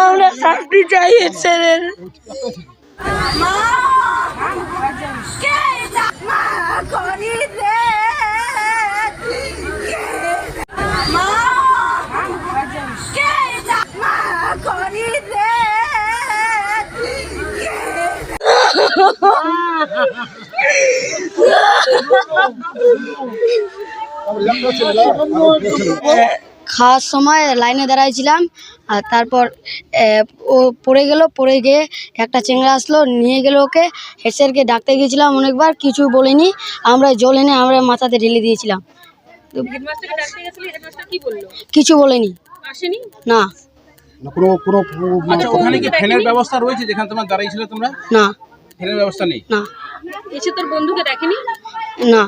আমরা শাস্তি চাই স্যারের খাওয়ার সময় লাইনে দাঁড়াইছিলাম আর তারপর ও পড়ে গেল পড়ে গিয়ে একটা চেংড়া আসলো নিয়ে গেল ওকে। হেডস্যারকে ডাকতে গিয়েছিলাম অনেকবার কিছু বলিনি আমরা জল এনে আমরা মাথাতে ঢেলে দিয়েছিলাম। হেডমাস্টারকে ডাকতে গেছিলি হেডমাস্টার কি বলল? কিছু বলেনি। না। না, কোনো কোনো আচ্ছা ওখানে কি ফ্যানের ব্যবস্থা রয়েছে যেখানে তোমার দাঁড়িয়েছিল তোমরা? না। ফ্যানের ব্যবস্থা নেই? না। এসে তোর বন্ধুকে দেখেনি? না।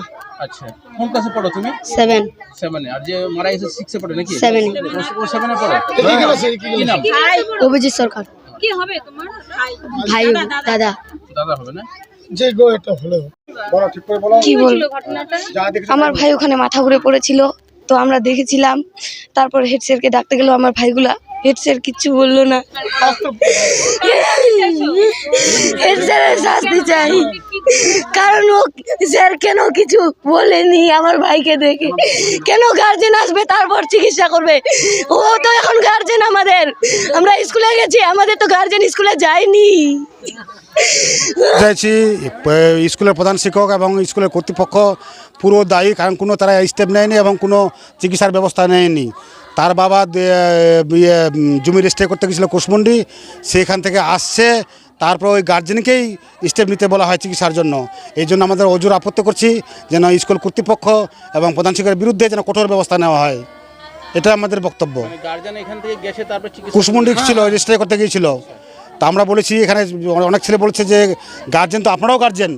আচ্ছা কোন ক্লাসে পড়ো তুমি? সেভেন সেভেনে আর যে মারা গেছে সিক্সে পড়ে নাকি? সেভেনে ও সেভেনে পড়ে? কি নাম? অভিজিৎ সরকার। কি হবে তোমার? ভাই দাদা দাদা। হবে না? যে গো এটা হলো। বলো ঠিক করে বলো। কি বল ঘটনাটা? আমার ভাই ওখানে মাথা ঘুরে পড়েছিল তো আমরা দেখেছিলাম। তারপর হেড স্যারকে ডাকতে গেল আমার ভাইগুলা হেড স্যার কিচ্ছু বলল না। হেড স্যারের শাস্তি চাই। কারণ ও স্যার কেন কিছু বলেনি আমার ভাইকে দেখে? কেন গার্জেন আসবে তারপর চিকিৎসা করবে? ও তো এখন গার্জেন আমাদের। আমরা স্কুলে গেছি, আমাদের তো গার্জেন স্কুলে যায়নি। চাইছি স্কুলের প্রধান শিক্ষক এবং স্কুলের কর্তৃপক্ষ পুরো দায়ী, কারণ কোনো তারা স্টেপ নেয়নি এবং কোনো চিকিৎসার ব্যবস্থা নেয়নি। তার বাবা জমি রেজিস্ট্রি করতে গেছিল কুশমন্ডি, সেখান থেকে আসছে। তারপর ওই গার্জেনকেই স্টেপ নিতে বলা হয় চিকিৎসার জন্য। এই জন্য আমাদের অজুর আপত্তি করছি যেন স্কুল কর্তৃপক্ষ এবং প্রধান শিক্ষকের বিরুদ্ধে যেন কঠোর ব্যবস্থা নেওয়া হয়। এটা আমাদের বক্তব্য। গার্জিয়ান এখান থেকে গেছে তারপর চিকিৎসা কুশমন্ডি ছিল রেজিস্ট্রি করতে গিয়েছিল। তা আমরা বলেছি এখানে অনেক ছেলে বলেছে যে গার্জেন তো আপনারাও গার্জেন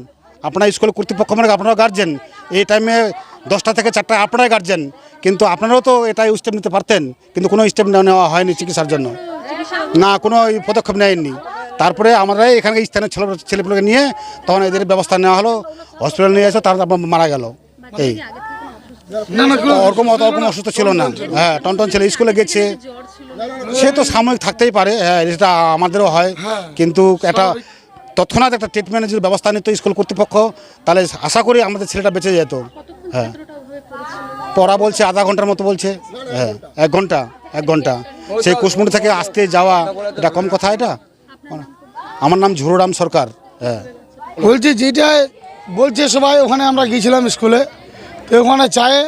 আপনার স্কুল কর্তৃপক্ষ মানে আপনারাও গার্জেন এই টাইমে দশটা থেকে চারটা আপনারাই গার্জেন কিন্তু আপনারাও তো এটাই স্টেপ নিতে পারতেন। কিন্তু কোনো স্টেপ নেওয়া হয়নি চিকিৎসার জন্য। না কোনো পদক্ষেপ নেয়নি। তারপরে আমরা এখানে স্থানীয় ছেলে ছেলেগুলোকে নিয়ে তখন এদের ব্যবস্থা নেওয়া হলো হসপিটাল নিয়ে এসে তারপর মারা গেল। এই। ওরকম অত ওরকম অসুস্থ ছিল না। হ্যাঁ টনটন ছেলে স্কুলে গেছে। সে তো সাময়িক থাকতেই পারে হ্যাঁ এটা আমাদেরও হয়। কিন্তু একটা তৎক্ষণাৎ একটা ট্রিটমেন্টের যদি ব্যবস্থা নিত স্কুল কর্তৃপক্ষ তাহলে আশা করি আমাদের ছেলেটা বেঁচে যেত। হ্যাঁ। পড়া বলছে আধা ঘণ্টার মতো বলছে। হ্যাঁ এক ঘণ্টা এক ঘণ্টা। সেই কুশমুড়ি থেকে আসতে যাওয়া এটা কম কথা এটা? আমার নাম ঝুরুরাম সরকার হ্যাঁ। বলছি, যেটা বলছে সবাই, ওখানে আমরা গিয়েছিলাম স্কুলে। তো ওখানে চায়ে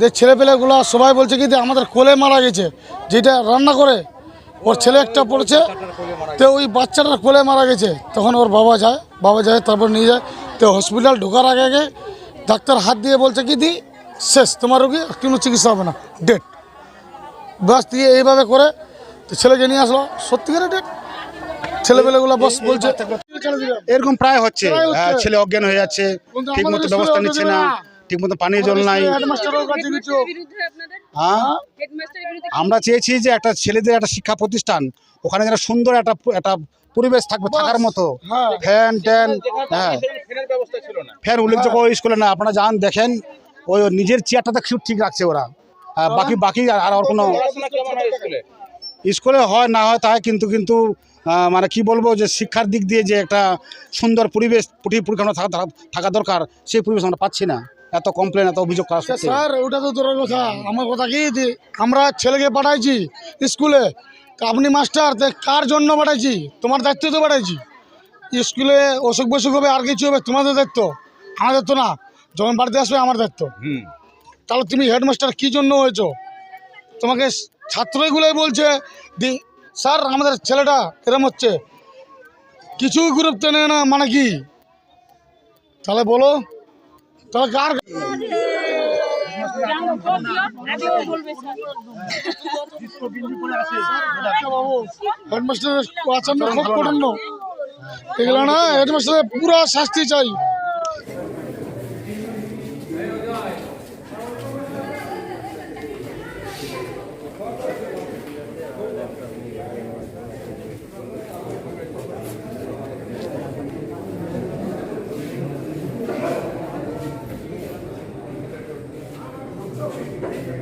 যে ছেলেপেলেগুলো, সবাই বলছে কি আমাদের কোলে মারা গেছে, যেটা রান্না করে, ওর ছেলে একটা পড়েছে, তো ওই বাচ্চাটার কোলে মারা গেছে। তখন ওর বাবা যায় বাবা যায়, তারপর নিয়ে যায়। তো হসপিটাল ঢোকার আগে আগে ডাক্তার হাত দিয়ে বলছে কি, দি, শেষ, তোমার রোগী কোনো চিকিৎসা হবে না ডেট বাস দিয়ে এইভাবে করে তো ছেলেকে নিয়ে আসলো। সত্যিকারের ডেট ছেলেপেলেগুলো বাস বলছে এরকম প্রায় হচ্ছে। হ্যাঁ, ছেলে অজ্ঞান হয়ে যাচ্ছে ঠিক মতো ব্যবস্থা নিচ্ছে না। ঠিক মতো পানীয় জল নাই। হ্যাঁ? আমরা চেয়েছি যে একটা ছেলেদের একটা শিক্ষা প্রতিষ্ঠান ওখানে যেন সুন্দর একটা একটা পরিবেশ থাকবে থাকার মতো। হ্যাঁ। ফ্যান ট্যান হ্যাঁ। ফ্যানের ব্যবস্থা ছিল না। ফ্যান উল্লেখযোগ্য ওই স্কুলে না আপনারা যান দেখেন ওই নিজের চেয়ারটাতে খুব ঠিক রাখছে ওরা। বাকি বাকি আর আর কোনো স্কুলে হয় না হয় তাই কিন্তু কিন্তু মানে কি বলব যে শিক্ষার দিক দিয়ে যে একটা সুন্দর পরিবেশ পুটি- পরিকাঠামো থাকা থাকা দরকার সেই পরিবেশ আমরা পাচ্ছি না। এত কমপ্লেন এত অভিযোগ করা সত্ত্বেও। স্যার ওটা তো তোর কথা। আমার কথা কি আমরা ছেলেকে পাঠাইছি স্কুলে আপনি মাস্টার তা কার জন্য পাঠাইছি? তোমার দায়িত্ব তো পাঠাইছি। স্কুলে অসুখ বসুখ হবে আর কিছু হবে তোমাদের দায়িত্ব। আমার দায়িত্ব না। যখন বাড়িতে আসবে আমার দায়িত্ব। হুম। তাহলে তুমি হেডমাস্টার কি জন্য হয়েছো? তোমাকে ছাত্রগুলোই বলছে, দি, স্যার, আমাদের ছেলেটা এরম হচ্ছে। কিছু গুরুত্ব নেয় না মানে কি? তাহলে বলো, তাহলে কার খুব এগুলো না হেডমাস্টারের পুরা শাস্তি চাই।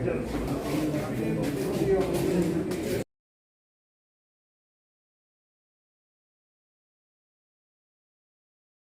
victims from the people.